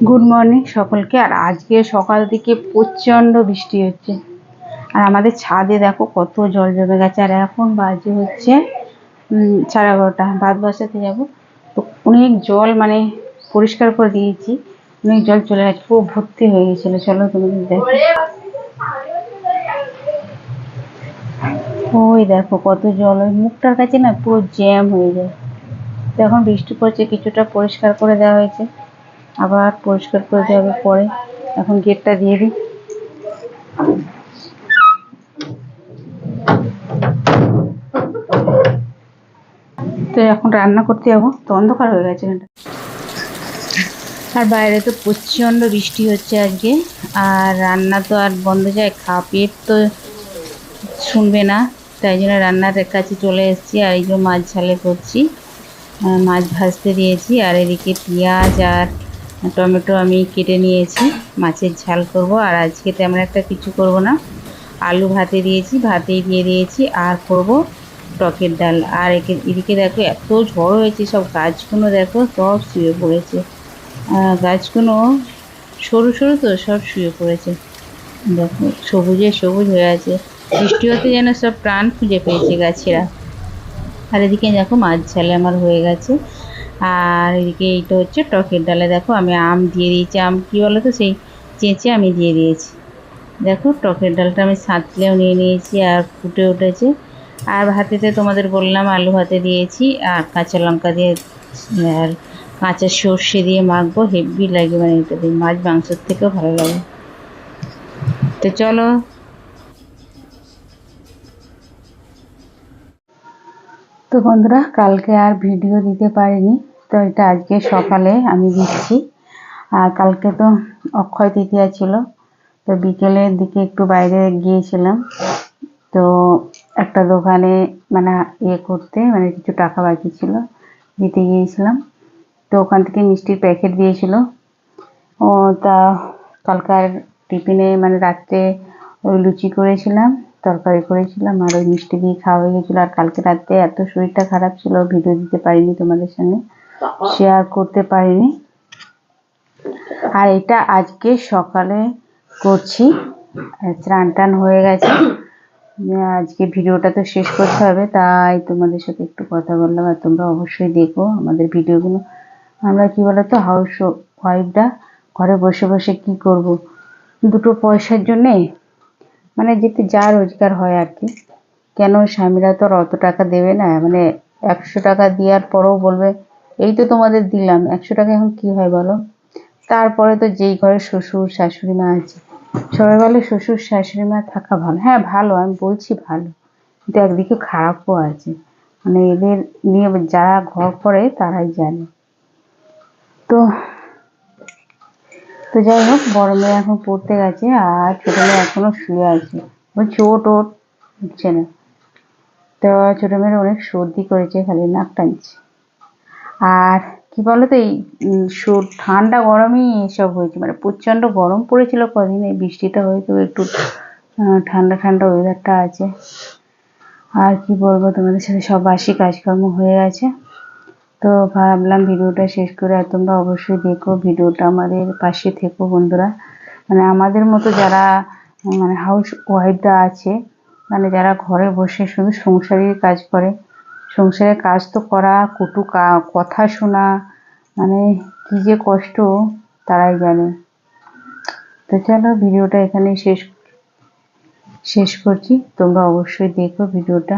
Good morning সকলকে। আর আজকে সকাল থেকে প্রচণ্ড বৃষ্টি হচ্ছে। আর আমাদের ছাদে দেখো কত জল জমে গেছে। আর এখন বাজে হচ্ছে সাড়ে এগারোটা। ভাত বসাতে যাব। তো অনেক জল মানে পরিষ্কার করে দিয়েছি। অনেক জল চলে গেছে। পুরো ভর্তি হয়ে গেছিল। চলো তুমি দেখো ওই দেখো কত জল। ওই মুখটার কাছে না পুরো জ্যাম হয়ে যায়। তো এখন বৃষ্টি পড়ছে, কিছুটা পরিষ্কার করে দেওয়া হয়েছে। আবার পরিষ্কার করে হবে পরে এখন গেটটা দিয়ে দিই। তো এখন রান্না করতে যাব, তো অন্ধকার হয়ে গেছে আর বাইরে তো প্রচণ্ড বৃষ্টি হচ্ছে আজকে, আর রান্না তো আর বন্ধ যায়, খাওয়া পেট তো শুনবে না, তাই জন্য রান্নার কাছে চলে এসেছি, আর এই যে মাছ ঝালে করছি মাছ ভাজতে দিয়েছি, আর এদিকে পেঁয়াজ আর টমেটো আমি কেটে নিয়েছি, মাছের ঝাল করব, আর আজকে তেমন একটা কিছু করব না। আলু ভাতে দিয়েছি, ভাতেই দিয়ে দিয়েছি, আর করব টকের ডাল। আর একে এদিকে দেখো এত ঝড় হয়েছে সব গাছগুলো, দেখো সব শুয়ে পড়েছে। গাছগুলো সরু সরু তো সব শুয়ে পড়েছে। দেখো, সবুজে সবুজ হয়ে আছে। বৃষ্টি হতে যেন সব প্রাণ খুঁজে পেয়েছে গাছেরা। আর এদিকে দেখো মাছ ঝালে আমার হয়ে গেছে। আর এদিকে এইটা হচ্ছে টকের ডালে, দেখো আমি আম দিয়ে দিয়েছি। আম কী বলো তো সেই চেঁচে আমি দিয়ে দিয়েছি। দেখো টকের ডালটা আমি সাঁতলেও নিয়ে নিয়েছি আর ফুটে উঠেছে। আর ভাতেতে তোমাদের বললাম, আলু ভাতে দিয়েছি আর কাঁচা লঙ্কা দিয়ে, আর কাঁচা সর্ষে দিয়ে মাখবো। হেভি লাগে মানে এটা দিয়ে। মাছ মাংসের থেকেও ভালো লাগে। তো চলো। তো বন্ধুরা, কালকে আর ভিডিও দিতে পারিনি। তো এটা আজকে সকালে আমি দিচ্ছি। আর কালকে তো অক্ষয় তৃতীয়া ছিল, তো বিকেলের দিকে একটু বাইরে গিয়েছিলাম। তো একটা দোকানে মানে ইয়ে করতে মানে কিছু টাকা বাকি ছিল, দিতে গিয়েছিলাম। তো ওখান থেকে মিষ্টির প্যাকেট দিয়েছিল। ও তা কালকার টিফিনে মানে রাত্রে ওই লুচি করেছিলাম, তরকারি করেছিলাম, আর ওই মিষ্টি দিয়ে খাওয়া হয়ে গেছিল আর কালকে রাত্রে এত শরীরটা খারাপ ছিল, ভিডিও দিতে পারিনি তোমাদের সঙ্গে। শেয়ার করতে পারিনি। আর এটা আজকে সকালে করছি। স্নান টান হয়ে গেছে। আজকে ভিডিওটা তো শেষ করতে হবে, তাই তোমাদের সাথে একটু কথা বললাম। আর তোমরা অবশ্যই দেখো আমাদের ভিডিওগুলো। আমরা কি বলতো হাউস ওয়াইফরা ঘরে বসে বসে কি করব? দুটো পয়সার জন্যে মানে যেতে যা রোজগার হয় আর কি। কেন স্বামীরা তো অত টাকা দেবে না? মানে একশো টাকা দেওয়ার পরেও বলবে এই তো তোমাদের দিলাম, একশো টাকা এখন কি হয় বলো? তারপরে তো যেই ঘরে শ্বশুর, শাশুড়ি মা আছে, সবাই বলে শ্বশুর, শাশুড়ি মা থাকা ভালো। হ্যাঁ ভালো, আমি বলছি ভালো, কিন্তু একদিকে খারাপও আছে। মানে এদের নিয়ে যারা ঘর করে তারাই জানে। তো তো যাই হোক, বড় মেয়ে এখন পড়তে গেছে আর ছোট মেয়ে এখনও শুয়ে আছে। বলছি ওট ওট উঠছে না। তো ছোট মেয়ের অনেক সর্দি করেছে, খালি নাক টানছে। আর কি বলতো এই উম, সর- ঠান্ডা গরমই এসব হয়েছে। মানে প্রচণ্ড গরম পড়েছিল কদিন এই বৃষ্টিটা হয়তো একটু ঠান্ডা ঠান্ডা ওয়েদারটা আছে। আর কি বলব তোমাদের সাথে সব বাসি কাজকর্ম হয়ে গেছে। তো ভাবলাম ভিডিওটা শেষ করে আর তোমরা অবশ্যই দেখো ভিডিওটা আমাদের পাশে থেকো বন্ধুরা। মানে আমাদের মতো যারা মানে হাউস ওয়াইফরা আছে মানে যারা ঘরে বসে শুধু সংসারের কাজ করে সংসারের কাজ তো করা, কটু কথা শোনা মানে কি যে কষ্ট, তারাই জানে। তো চলো ভিডিওটা এখানে শেষ শেষ করছি। তোমরা অবশ্যই দেখো ভিডিওটা।